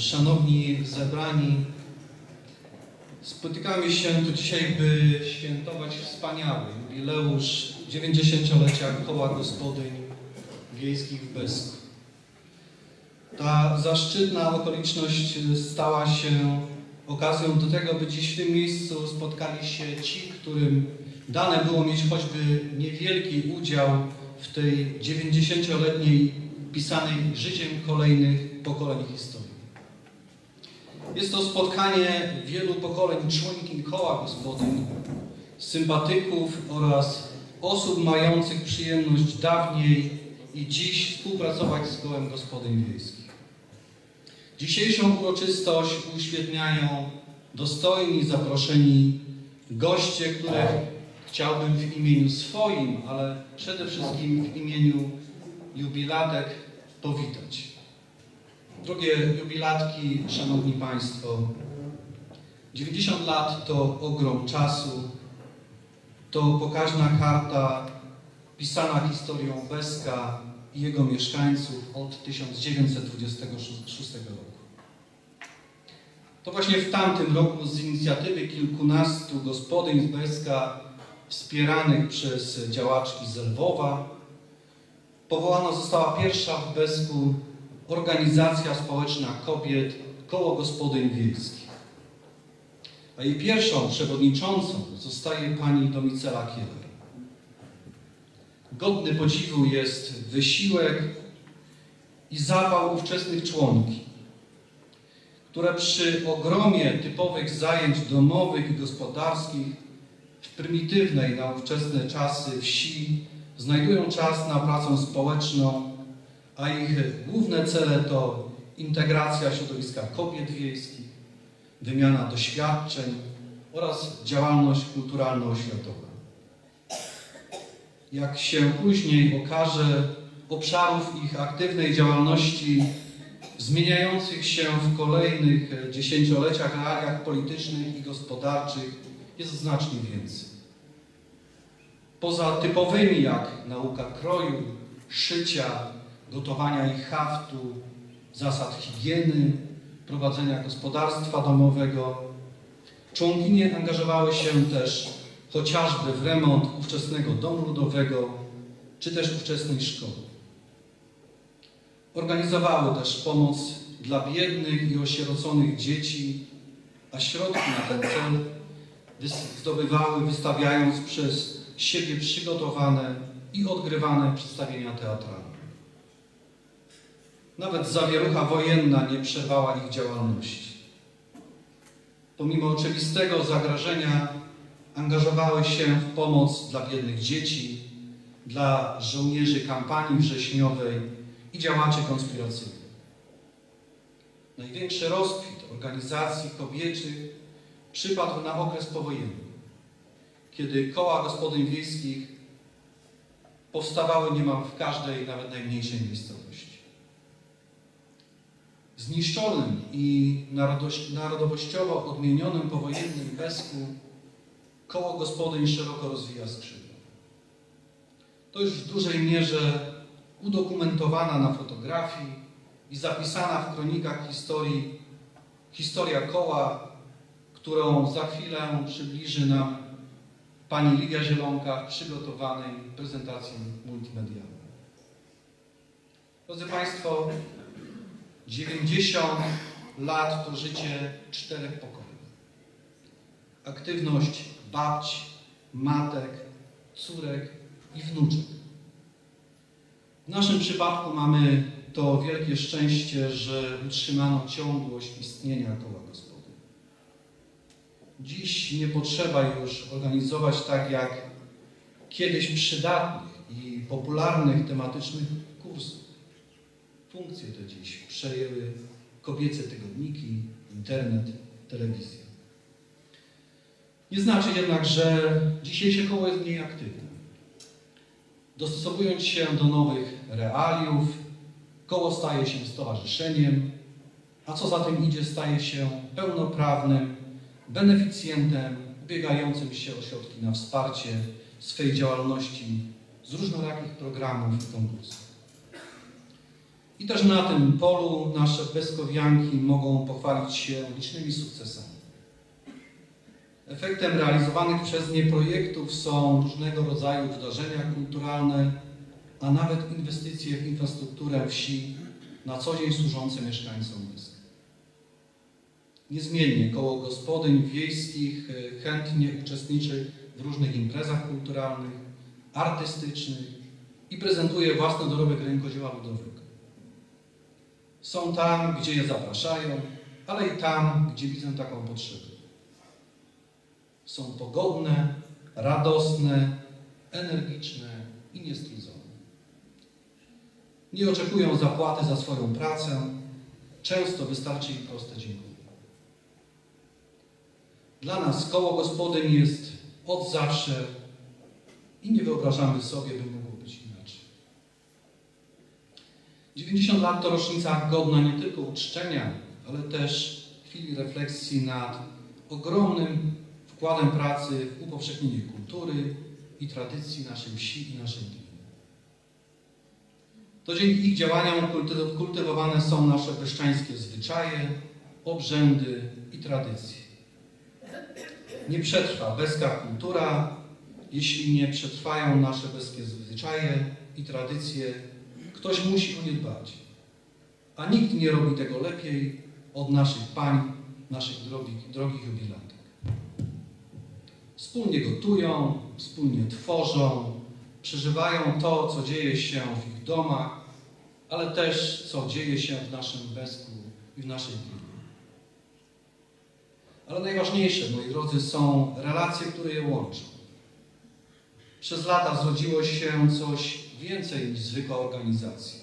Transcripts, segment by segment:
Szanowni zebrani, spotykamy się tu dzisiaj, by świętować wspaniały jubileusz 90-lecia Koła Gospodyń Wiejskich w Besku. Ta zaszczytna okoliczność stała się okazją do tego, by dziś w tym miejscu spotkali się ci, którym dane było mieć choćby niewielki udział w tej 90-letniej pisanej życiem kolejnych pokoleń historii. Jest to spotkanie wielu pokoleń członkiń koła gospodyń, sympatyków oraz osób mających przyjemność dawniej i dziś współpracować z kołem gospodyń wiejskich. Dzisiejszą uroczystość uświetniają dostojni zaproszeni goście, których chciałbym w imieniu swoim, ale przede wszystkim w imieniu jubilatek powitać. Drogie jubilatki, Szanowni Państwo, 90 lat to ogrom czasu, to pokaźna karta pisana historią Beska i jego mieszkańców od 1926 roku. To właśnie w tamtym roku z inicjatywy kilkunastu gospodyń z Beska wspieranych przez działaczki z Lwowa powołana została pierwsza w Besku organizacja społeczna kobiet Koło Gospodyń Wiejskich. A jej pierwszą przewodniczącą zostaje pani Domicela Kieler. Godny podziwu jest wysiłek i zapał ówczesnych członki, które przy ogromie typowych zajęć domowych i gospodarskich w prymitywnej na ówczesne czasy wsi znajdują czas na pracę społeczną, a ich główne cele to integracja środowiska kobiet wiejskich, wymiana doświadczeń oraz działalność kulturalno-oświatowa. Jak się później okaże, obszarów ich aktywnej działalności zmieniających się w kolejnych dziesięcioleciach realiach politycznych i gospodarczych jest znacznie więcej. Poza typowymi jak nauka kroju, szycia, gotowania i haftu, zasad higieny, prowadzenia gospodarstwa domowego, członkinie angażowały się też chociażby w remont ówczesnego domu ludowego, czy też ówczesnej szkoły. Organizowały też pomoc dla biednych i osieroconych dzieci, a środki na ten cel zdobywały wystawiając przez siebie przygotowane i odgrywane przedstawienia teatralne. Nawet zawierucha wojenna nie przerwała ich działalności. Pomimo oczywistego zagrożenia angażowały się w pomoc dla biednych dzieci, dla żołnierzy kampanii wrześniowej i działaczy konspiracyjnych. Największy rozkwit organizacji kobieczych przypadł na okres powojenny, kiedy koła gospodyń wiejskich powstawały niemal w każdej, nawet najmniejszej miejscowości. Zniszczonym i narodowościowo odmienionym powojennym Besku koło gospodyń szeroko rozwija skrzydła. To już w dużej mierze udokumentowana na fotografii i zapisana w kronikach historii historia koła, którą za chwilę przybliży nam pani Lidia Zielonka w przygotowanej prezentacji multimedialnej. Drodzy Państwo, 90 lat to życie czterech pokoleń. Aktywność babci, matek, córek i wnuczek. W naszym przypadku mamy to wielkie szczęście, że utrzymano ciągłość istnienia koła gospody. Dziś nie potrzeba już organizować tak jak kiedyś przydatnych i popularnych tematycznych. Funkcje te dziś przejęły kobiece tygodniki, internet, telewizja. Nie znaczy jednak, że dzisiejsze koło jest mniej aktywne. Dostosowując się do nowych realiów, koło staje się stowarzyszeniem, a co za tym idzie, staje się pełnoprawnym beneficjentem ubiegającym się o środki na wsparcie swej działalności z różnorakich programów i konkursów. I też na tym polu nasze Beskowianki mogą pochwalić się licznymi sukcesami. Efektem realizowanych przez nie projektów są różnego rodzaju wydarzenia kulturalne, a nawet inwestycje w infrastrukturę wsi na co dzień służące mieszkańcom Besk. Niezmiennie koło gospodyń wiejskich e, chętnie uczestniczy w różnych imprezach kulturalnych, artystycznych i prezentuje własny dorobek rękodzieła ludowego. Są tam, gdzie je zapraszają, ale i tam, gdzie widzą taką potrzebę. Są pogodne, radosne, energiczne i niestrudzone. Nie oczekują zapłaty za swoją pracę, często wystarczy im proste dziękuję. Dla nas koło gospodyń jest od zawsze i nie wyobrażamy sobie, by mogło 90 lat to rocznica godna nie tylko uczczenia, ale też chwili refleksji nad ogromnym wkładem pracy w upowszechnienie kultury i tradycji naszej wsi i naszej gminy. To dzięki ich działaniom kulty- kultywowane są nasze beszczańskie zwyczaje, obrzędy i tradycje. Nie przetrwa beska kultura, jeśli nie przetrwają nasze beskie zwyczaje i tradycje. Ktoś musi o nie dbać. A nikt nie robi tego lepiej od naszych pań, naszych drogich, drogich jubilatek. Wspólnie gotują, wspólnie tworzą, przeżywają to, co dzieje się w ich domach, ale też co dzieje się w naszym Besku i w naszej gminie. Ale najważniejsze, moi drodzy, są relacje, które je łączą. Przez lata zrodziło się coś więcej niż zwykła organizacja.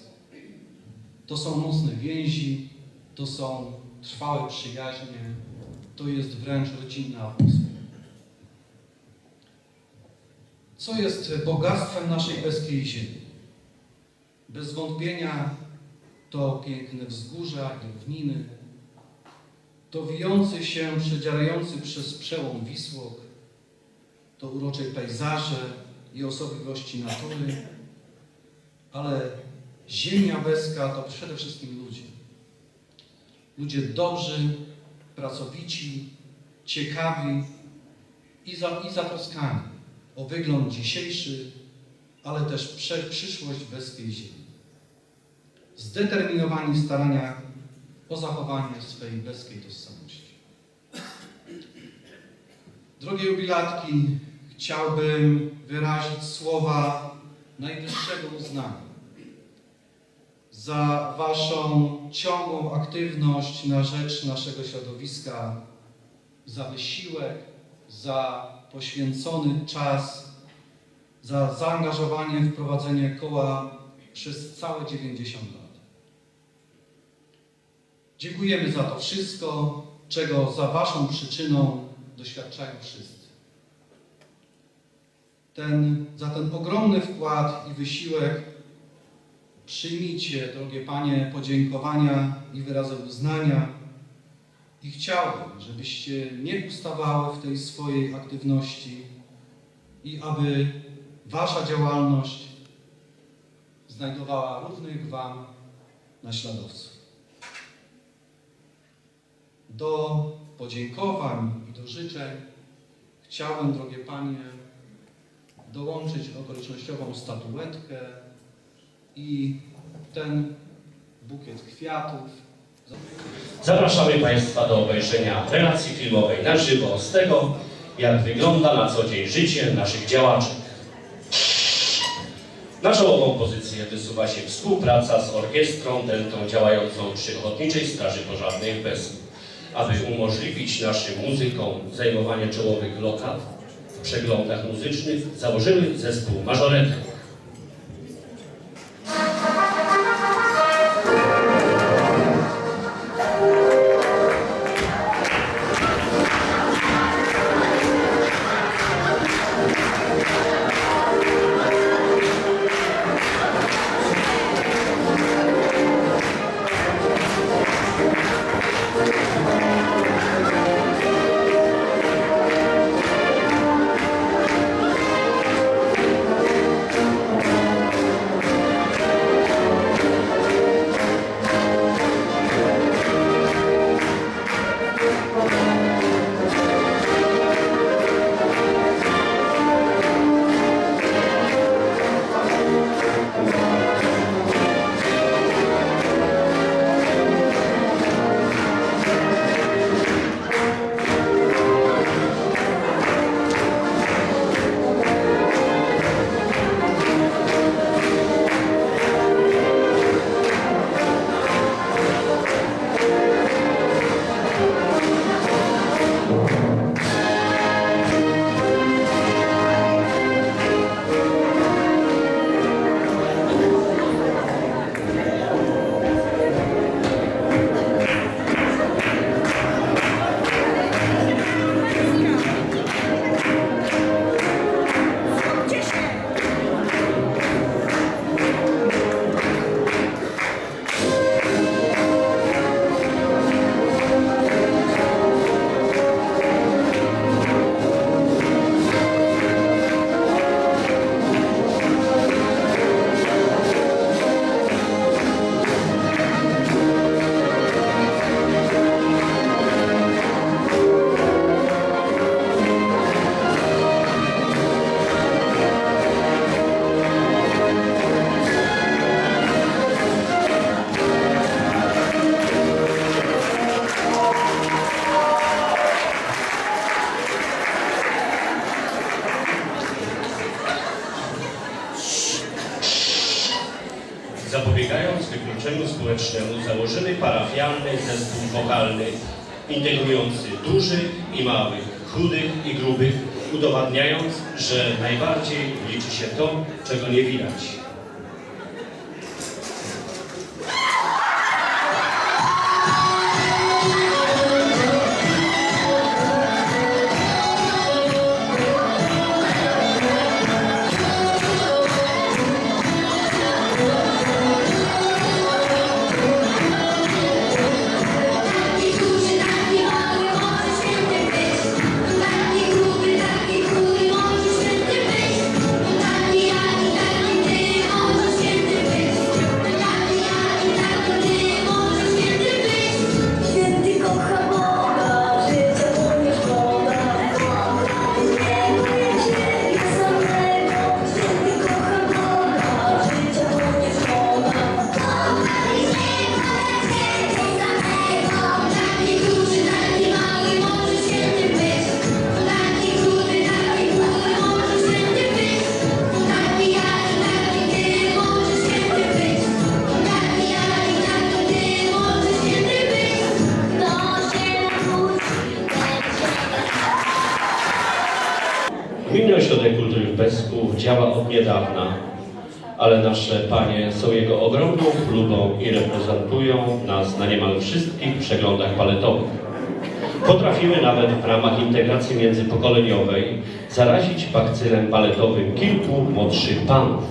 To są mocne więzi, to są trwałe przyjaźnie, to jest wręcz rodzinna atmosfera. Co jest bogactwem naszej beskiej ziemi? Bez wątpienia to piękne wzgórza i równiny, to wijący się, przedzierający przez przełom Wisłok, to urocze pejzaże i osobliwości natury, ale ziemia beska to przede wszystkim ludzie. Ludzie dobrzy, pracowici, ciekawi i, za, i zatroskani o wygląd dzisiejszy, ale też prze, przyszłość beskiej ziemi. Zdeterminowani w staraniach o zachowanie swej beskiej tożsamości. Drogie jubilatki, chciałbym wyrazić słowa najwyższego uznania za Waszą ciągłą aktywność na rzecz naszego środowiska, za wysiłek, za poświęcony czas, za zaangażowanie w prowadzenie koła przez całe 90 lat. Dziękujemy za to wszystko, czego za Waszą przyczyną doświadczają wszyscy. Ten, za ten ogromny wkład i wysiłek przyjmijcie, drogie Panie, podziękowania i wyrazy uznania i chciałbym, żebyście nie ustawały w tej swojej aktywności i aby Wasza działalność znajdowała równych Wam naśladowców. Do podziękowań i do życzeń chciałem, drogie Panie, dołączyć okolicznościową statuetkę i ten bukiet kwiatów. Zapraszamy Państwa do obejrzenia relacji filmowej na żywo z tego, jak wygląda na co dzień życie naszych działaczy. Na czołową pozycję wysuwa się współpraca z orkiestrą deltą działającą przy Ochotniczej Straży Pożarnej w Besku, aby umożliwić naszym muzykom zajmowanie czołowych lokat przeglądach muzycznych założyły zespół Mażoretek. Społecznemu założymy parafialny zespół wokalny integrujący dużych i małych, chudych i grubych, udowadniając, że najbardziej liczy się to, czego nie widać. Nasze panie są jego ogromną chlubą i reprezentują nas na niemal wszystkich przeglądach baletowych. Potrafimy nawet w ramach integracji międzypokoleniowej zarazić bakcylem baletowym kilku młodszych panów.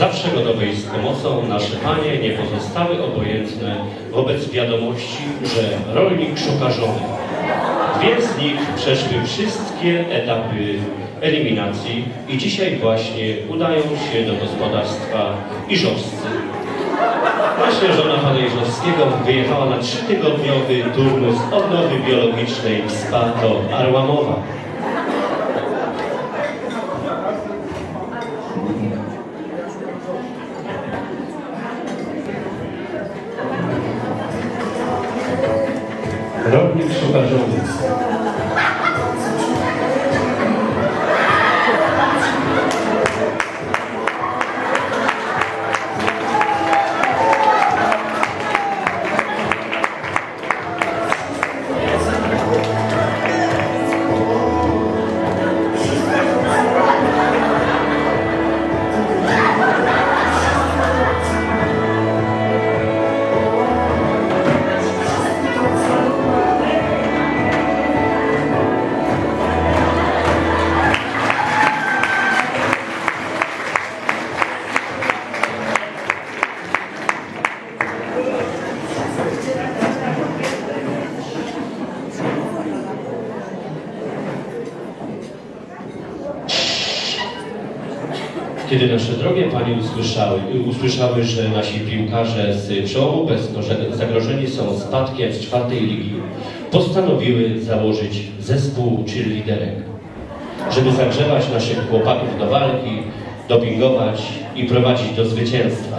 Zawsze gotowe z pomocą, nasze panie nie pozostały obojętne wobec wiadomości, że rolnik szuka żony. Dwie z nich przeszły wszystkie etapy eliminacji i dzisiaj właśnie udają się do gospodarstwa Iżowscy. Właśnie żona pana Jeżowskiego wyjechała na trzytygodniowy turnus odnowy biologicznej w spa do Arłamowa. Rolnik szuka panie usłyszały, usłyszały, że nasi piłkarze z że zagrożeni są spadkiem z czwartej ligi, postanowiły założyć zespół cheerleaderek, żeby zagrzewać naszych chłopaków do walki, dopingować i prowadzić do zwycięstwa.